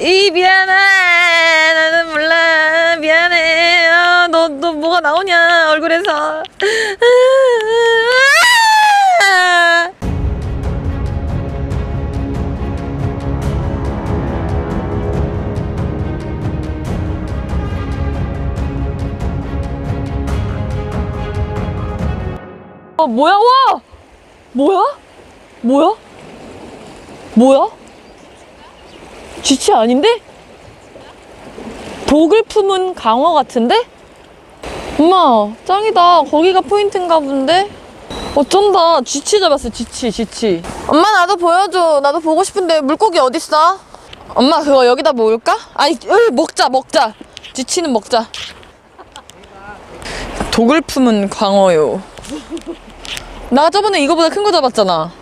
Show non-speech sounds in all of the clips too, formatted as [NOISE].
이 미안해. 나는 몰라. 미안해 아, 너, 너 뭐가 나오냐 얼굴에서. 아. 어 뭐야 와? 뭐야? 뭐야? 뭐야 쥐치 아닌데? 독을 품은 강어 같은데? 엄마 짱이다 거기가 포인트인가 본데? 어쩐다 쥐치 잡았어 쥐치 쥐치 엄마 나도 보여줘 나도 보고 싶은데 물고기 어딨어? 엄마 그거 여기다 모을까? 아니 으, 먹자 먹자 쥐치는 먹자 독을 품은 광어요 나 저번에 이거보다 큰 거 잡았잖아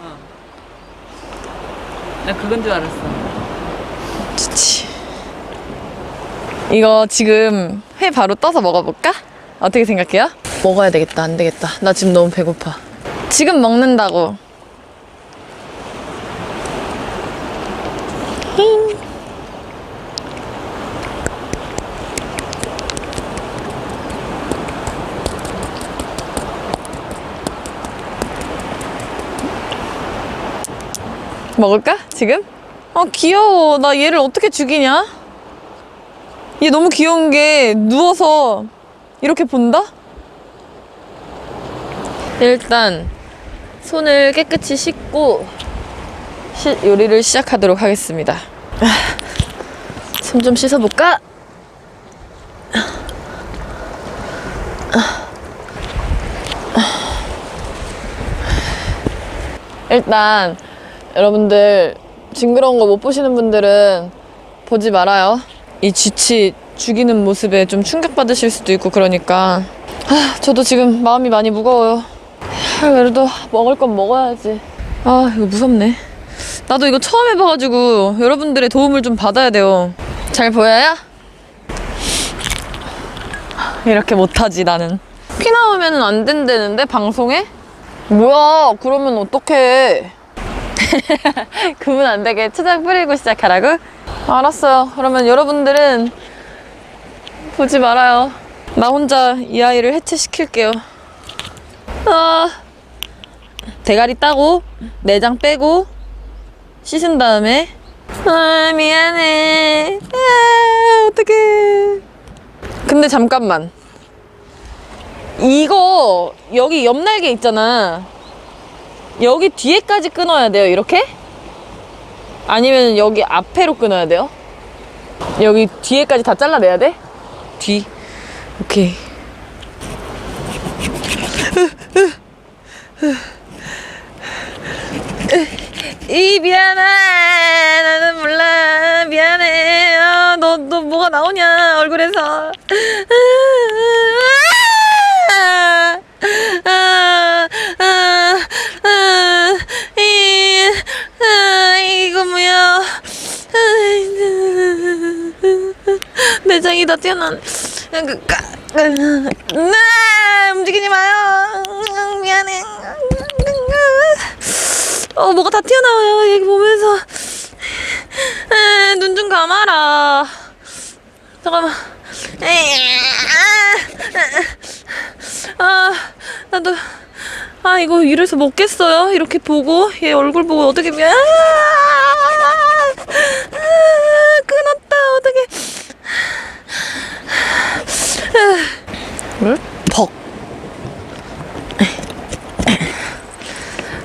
나 그건 줄 알았어. 좋지. 이거 지금 회 바로 떠서 먹어볼까? 어떻게 생각해요? 먹어야 되겠다. 안 되겠다. 나 지금 너무 배고파. 지금 먹는다고. 힝. 먹을까? 지금? 아 귀여워. 나 얘를 어떻게 죽이냐? 얘 너무 귀여운 게 누워서 이렇게 본다? 일단 손을 깨끗이 씻고 시- 요리를 시작하도록 하겠습니다. 손 좀 씻어볼까? 일단 여러분들 징그러운 거 못 보시는 분들은 보지 말아요. 이 쥐치 죽이는 모습에 좀 충격받으실 수도 있고 그러니까 아, 저도 지금 마음이 많이 무거워요. 아, 그래도 먹을 건 먹어야지. 아 이거 무섭네. 나도 이거 처음 해봐가지고 여러분들의 도움을 좀 받아야 돼요. 잘 보여요? 이렇게 못하지 나는. 피 나오면 안 된다는데 방송에? 뭐야 그러면 어떡해. [LAUGHS] 그분 안 되게 초장 뿌리고 시작하라고? 알았어요. 그러면 여러분들은 보지 말아요. 나 혼자 이 아이를 해체시킬게요. 아, 대가리 따고 내장 빼고 씻은 다음에 아 미안해. 아 어떡해. 근데 잠깐만. 이거 여기 옆날개 있잖아. 여기 뒤에까지 끊어야 돼요, 이렇게? 아니면 여기 앞에로 끊어야 돼요? 여기 뒤에까지 다 잘라내야 돼? 뒤. 오케이. 이 미안해 나는 몰라 미안해 아, 너, 너 뭐가 나오냐 얼굴에서 아, 아, 아, 아, 이, 아, 이거 뭐야 까, 네, 움직이지 마요. 미안해. 어 뭐가 다 튀어나와요 여기 보면서. 눈 좀 감아라. 잠깐만. 아 나도 아 이거 이래서 먹겠어요? 이렇게 보고 얘 얼굴 보고 어떻게 아, 아, 끊었다 어떻게 뭘? 벅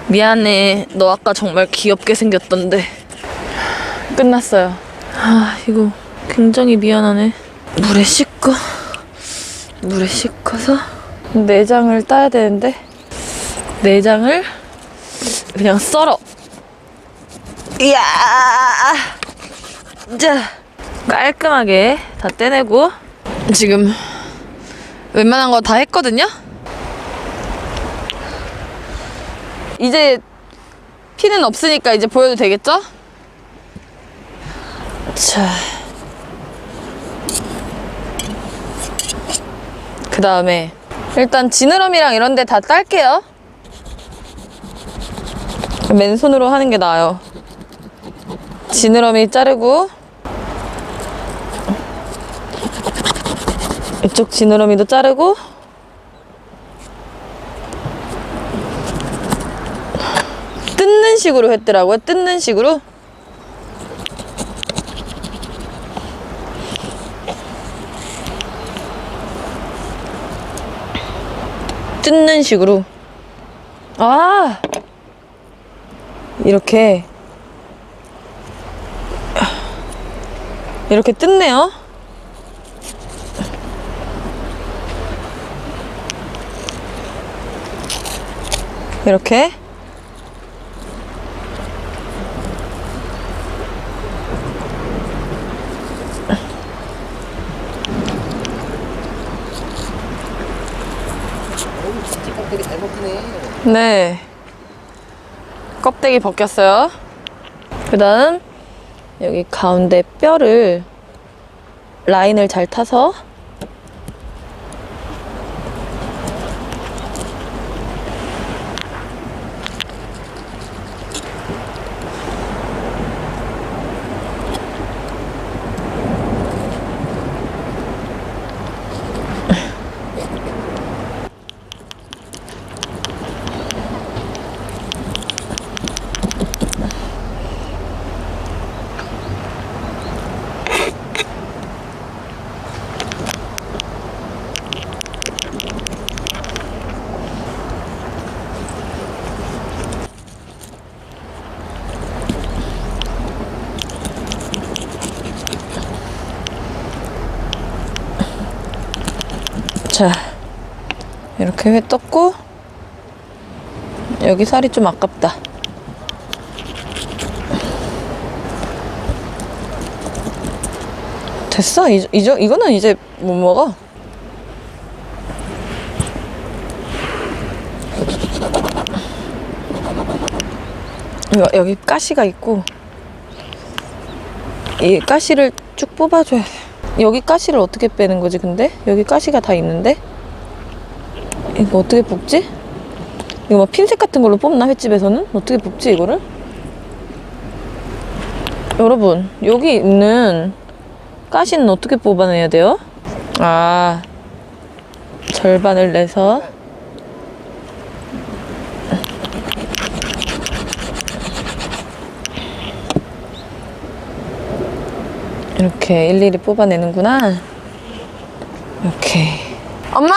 미안해. 너 아까 정말 귀엽게 생겼던데. 끝났어요. 아 이거 굉장히 미안하네. 물에 씻고 물에 씻어서 내장을 따야 되는데 내장을 그냥 썰어. 이야! 자 깔끔하게 다 떼내고 지금 웬만한 거 다 했거든요 이제 피는 없으니까 이제 보여도 되겠죠? 자. 그 다음에 일단 지느러미랑 이런 데 다 딸게요. 맨손으로 하는 게 나아요. 지느러미 자르고 이쪽 지느러미도 자르고 식으로 했더라고요. 뜯는 식으로. 뜯는 식으로. 아! 이렇게. 이렇게 뜯네요. 이렇게. 껍데기 잘 먹히네. 네. 껍데기 벗겼어요. 그 다음, 여기 가운데 뼈를 라인을 잘 타서 자 이렇게 회 떴고 여기 살이 좀 아깝다. 됐어? 이, 이, 이거는 이제 못 먹어. 여, 여기 가시가 있고 이 가시를 쭉 뽑아줘야 돼 여기 가시를 어떻게 빼는 거지 근데? 여기 가시가 다 있는데? 이거 어떻게 뽑지? 이거 막 핀셋 같은 걸로 뽑나 횟집에서는? 어떻게 뽑지 이거를? 여러분 여기 있는 가시는 어떻게 뽑아내야 돼요? 아 절반을 내서 이렇게 일일이 뽑아내는구나. 이렇게. 엄마!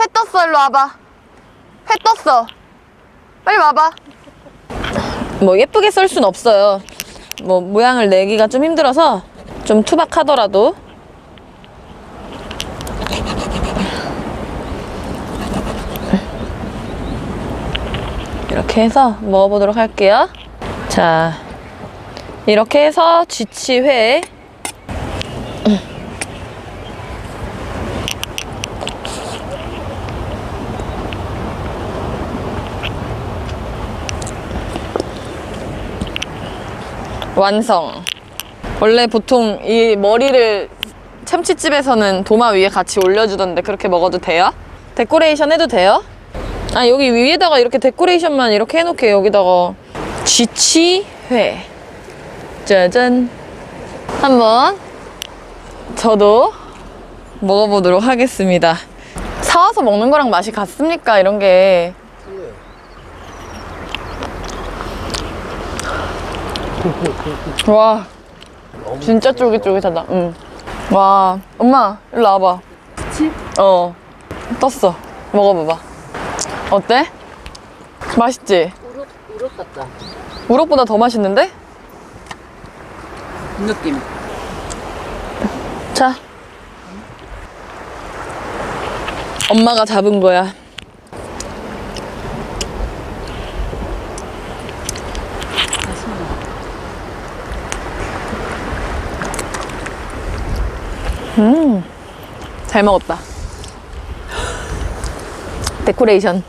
회 떴어, 일로 와봐. 회 떴어. 빨리 와봐. 뭐 예쁘게 썰순 없어요. 뭐 모양을 내기가 좀 힘들어서 좀 투박하더라도 이렇게 해서 먹어보도록 할게요. 자, 이렇게 해서 쥐치회 완성. 원래 보통 이 머리를 참치집에서는 도마 위에 같이 올려주던데 그렇게 먹어도 돼요? 데코레이션 해도 돼요? 아 여기 위에다가 이렇게 데코레이션만 이렇게 해놓게 여기다가 쥐치회 짜잔 한번 저도 먹어보도록 하겠습니다 사와서 먹는 거랑 맛이 같습니까 이런 게 와 진짜 쫄깃쫄깃하다 응. 와 엄마 일로 와봐 그치? 어 떴어 먹어봐봐 어때? 맛있지? 우럭, 우럭 같다. 우럭보다 더 맛있는데? 느낌. 자. 엄마가 잡은 거야. 음, 잘 먹었다. [GASPS] 데코레이션